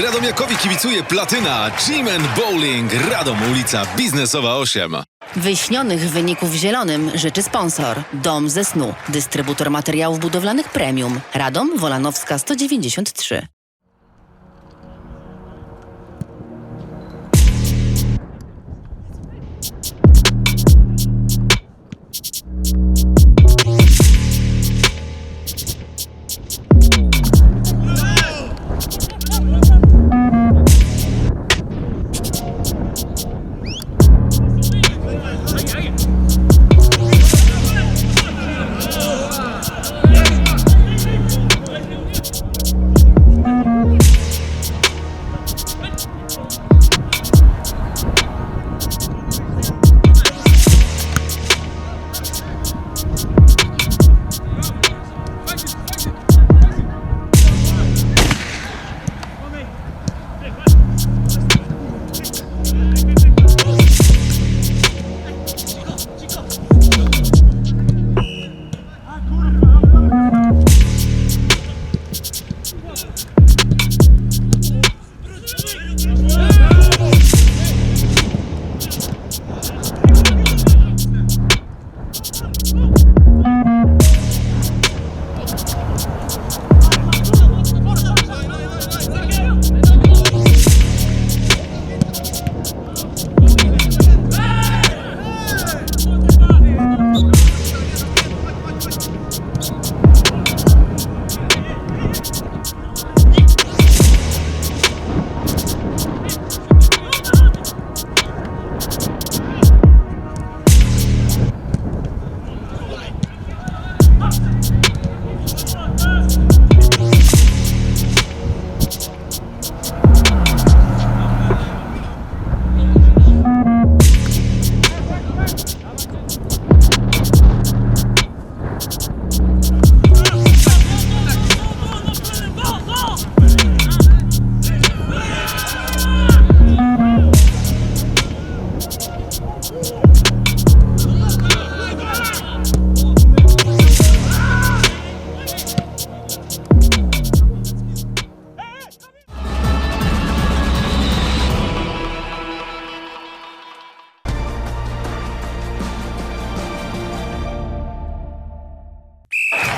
Radomiakowi kibicuje Platyna, and Bowling, Radom ulica Biznesowa 8. Wyśnionych wyników zielonym życzy sponsor Dom ze snu, dystrybutor materiałów budowlanych premium. Radom Wolanowska 193.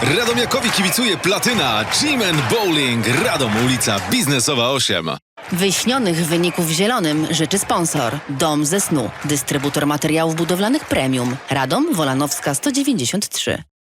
Radomiakowi kibicuje Platyna, and Bowling, Radom ulica Biznesowa 8. Wyśnionych wyników zielonym życzy sponsor Dom ze snu, dystrybutor materiałów budowlanych premium. Radom Wolanowska 193.